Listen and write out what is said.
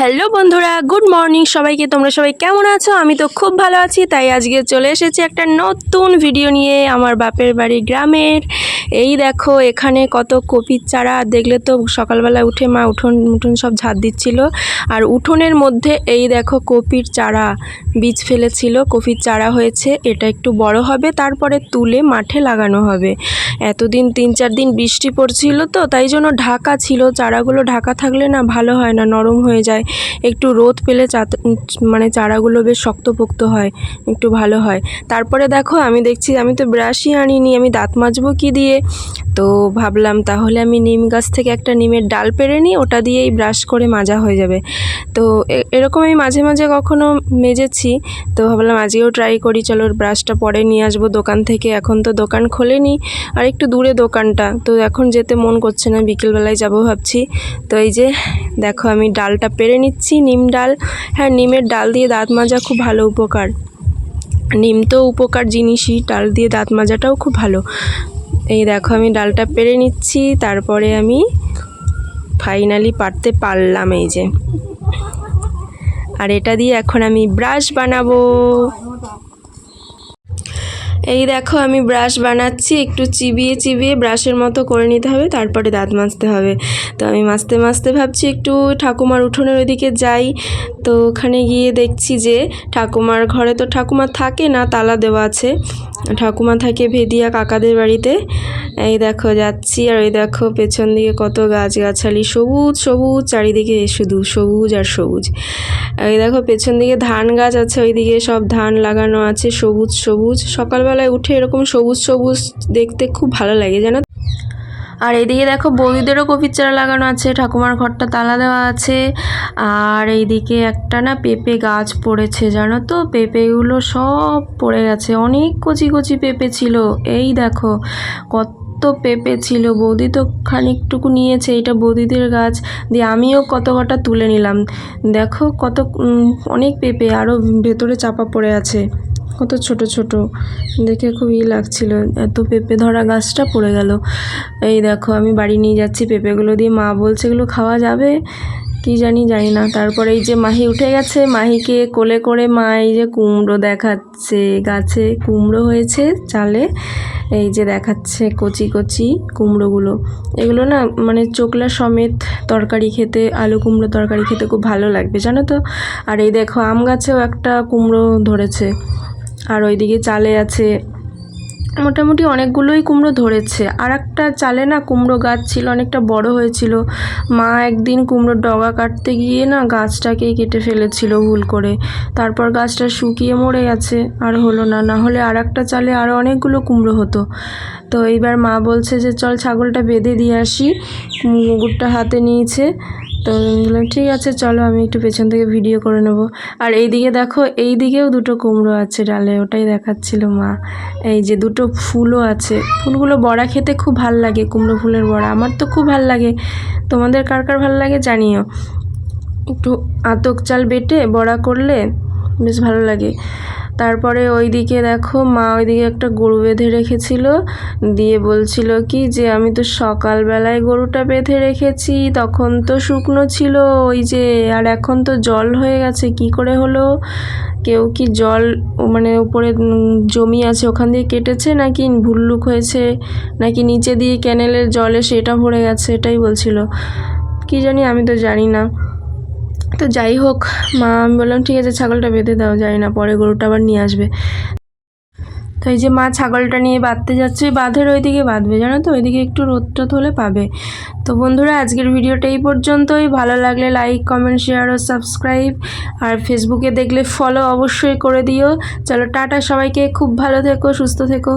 Hello বন্ধুরা, good morning. সবাইকে তোমরা সবাই কেমন আছো? আমি তো খুব ভালো আছি, তাই আজকে চলে এসেছি একটা নতুন ভিডিও নিয়ে আমার বাপের বাড়ি গ্রামের। এই দেখো, এখানে কত কপির চারা, দেখলে তো সকালবেলা উঠে মা উঠোন উঠোন সব ঝাড় দিচ্ছিল। আর উঠোনের মধ্যে এই দেখো কপির চারা, বীজ ফেলেছিল, কপির চারা হয়েছে, এটা একটু বড় হবে, তারপরে তুলে মাঠে লাগানো হবে। এতদিন তিন চার দিন বৃষ্টি পড়ছিল তো, তাই জন্য ঢাকা ছিল, চারাগুলো ঢাকা থাকলে না ভালো হয় না, নরম হয়ে যায়। একটু রোদ পেলে মানে চারাগুলো বেশ শক্তপোক্ত হয়, একটু ভালো হয়। তারপরে দেখো আমি দেখছি আমি তো ব্রাশই আনিনি, আমি দাঁত মাজবো কি দিয়ে? তো ভাবলাম তাহলে আমি নিম গাছ থেকে একটা নিমের ডাল পেরে নিই, ওটা দিয়েই ব্রাশ করে মাজা হয়ে যাবে। তো এরকম আমি মাঝে মাঝে কখনো মেজেছি, তো ভাবলাম আজকেও ট্রাই করি, চলো ব্রাশটা পরে নিয়ে আসব দোকান থেকে, এখন তো দোকান খোলেনি, আর একটু দূরে দোকানটা, তো এখন যেতে মন করছে না, বিকেলবেলায় যাব ভাবছি। তো এই যে, দেখো আমি ডালটা পেরে নিচ্ছি, নিম ডাল। হ্যাঁ নিমের ডাল দিয়ে দাঁত মাজা খুব ভালো উপকার। নিম তো উপকার জিনিসই, ডাল দিয়ে দাঁত মাজাটাও খুব ভালো। এই দেখো, আমি ডালটা পেরে নিচ্ছি, তারপরে আমি ফাইনালি পারতে পারলাম এই যে। আর এটা দিয়ে এখন আমি ব্রাশ বানাবো। এই দেখো, আমি ব্রাশ বানাচ্ছি। একটু চিবিয়ে চিবিয়ে ব্রাশের মতো করে নিতে হবে, তারপরে দাঁত মাজতে হবে। তো আমি মাজতে মাজতে ভাবছি একটু ঠাকুমার উঠোনের ওইদিকে যাই। তো ওখানে গিয়ে দেখছি যে ঠাকুমার ঘরে তো ঠাকুমা থাকে না, তালা দেওয়া আছে। ঠাকুমা থাকে ভেদিয়া কাকাদের বাড়িতে। এই দেখো যাচ্ছি আর ওই দেখো পেছন দিকে কত গাছগাছালি, সবুজ সবুজ, চারিদিকে শুধু সবুজ আর সবুজ। এই দেখো পেছন দিকে ধান গাছ আছে, ওইদিকে সব ধান লাগানো আছে, সবুজ সবুজ। সকালবেলায় উঠে এরকম সবুজ সবুজ দেখতে খুব ভালো লাগে, জানো আর এইদিকে দেখো বৌদিদেরও কপির চারা লাগানো আছে, ঠাকুমার ঘরটা তালা দেওয়া আছে। আর এইদিকে একটা না পেঁপে গাছ পড়েছে, জানো তো? পেঁপেগুলো সব পড়ে গেছে। অনেক কচি কচি পেঁপে ছিল। এই দেখো, কত তো পেঁপে ছিল। বৌদি তো খানিকটুকু নিয়েছে, এটা বৌদিদের গাছ। দিয়ে আমিও কত কটা তুলে নিলাম। দেখো কত অনেক পেঁপে আরও ভেতরে চাপা পড়ে আছে। কত ছোট ছোট। দেখে খুব ই লাগছিল। এত পেঁপে ধরা গাছটা পড়ে গেল। এই দেখো, আমি বাড়ি নিয়ে যাচ্ছি পেঁপেগুলো দিয়ে। মা বলছে, এগুলো খাওয়া যাবে? কি জানি জানি না। তারপরে এই যে মাহি উঠে গেছে। মাহিকে কোলে করে মা এই যে কুমড়ো দেখাচ্ছে। গাছে কুমড়ো হয়েছে চালে। এই যে দেখাচ্ছে কচি কচি কুমড়োগুলো। এগুলো না মানে চোকলা সমেত তরকারি খেতে, আলু কুমড়ো তরকারি খেতে খুব ভালো লাগবে, জানো তো? আর এই দেখো, আম গাছেও একটা কুমড়ো ধরেছে। আর ওইদিকে চালে আছে মোটামুটি অনেকগুলোই কুমড়ো ধরেছে। আর একটা চালে না কুমড়ো গাছ ছিল, অনেকটা বড় হয়েছিল। মা একদিন কুমড়োর ডগা কাটতে গিয়ে না গাছটাকেই কেটে ফেলেছিল ভুল করে। তারপর গাছটা শুকিয়ে মরে গেছে, আর হলো না। না হলে আর একটা চালে আরও অনেকগুলো কুমড়ো হতো। তো এইবার মা বলছে যে, চল ছাগলটা বেঁধে দিয়ে আসি। মুগুরটা হাতে নিয়েছে। তো বললাম, ঠিক আছে, চলো আমি একটু পেছন থেকে ভিডিও করে নেব। আর এইদিকে দেখো এই দিকেও দুটো কুমড়ো আছে ডালে, ওটাই দেখাচ্ছিল মা। এই যে দুটো ফুলও আছে। ফুলগুলো বড়া খেতে খুব ভালো লাগে, কুমড়ো ফুলের বড়া। আমার তো খুব ভালো লাগে। তোমাদের কার কার ভালো লাগে জানিও। একটু আতক চাল বেটে বড়া করলে বেশ ভালো লাগে। তারপরে ওইদিকে দেখো, মা ওইদিকে একটা গরু বেঁধে রেখেছিল। দিয়ে বলছিল কি যে, আমি তো সকালবেলায় গরুটা বেঁধে রেখেছি, তখন তো শুকনো ছিল, ওই যে, আর এখন তো জল হয়ে গেছে, কি করে হলো? কেউ কি জল মানে উপরে জমি আছে, ওখান দিয়ে কেটেছে নাকি ভুল্লুক হয়েছে? নাকি নিচে দিয়ে ক্যানেলের জলে সেটা ভরে গেছে? এটাই বলছিল। কি জানি, আমি তো জানি না। তো যাই হোক, মা, আমি বললাম, ঠিক আছে, ছাগলটা বেঁধে দাও, জানি না, পরে গরুটা আবার নিয়ে আসবে। তো এই যে মা ছাগলটা নিয়ে বাঁধতে যাচ্ছে বাঁধের ওইদিকে বাঁধবে, জানো তো? ওইদিকে একটু রোদটা হলে পাবে। তো বন্ধুরা, আজকের ভিডিওটা এই পর্যন্তই। ভালো লাগলে লাইক কমেন্ট শেয়ার ও সাবস্ক্রাইব আর ফেসবুকে দেখলে ফলো অবশ্যই করে দিও। চলো, টাটা সবাইকে। খুব ভালো থেকো, সুস্থ থেকো।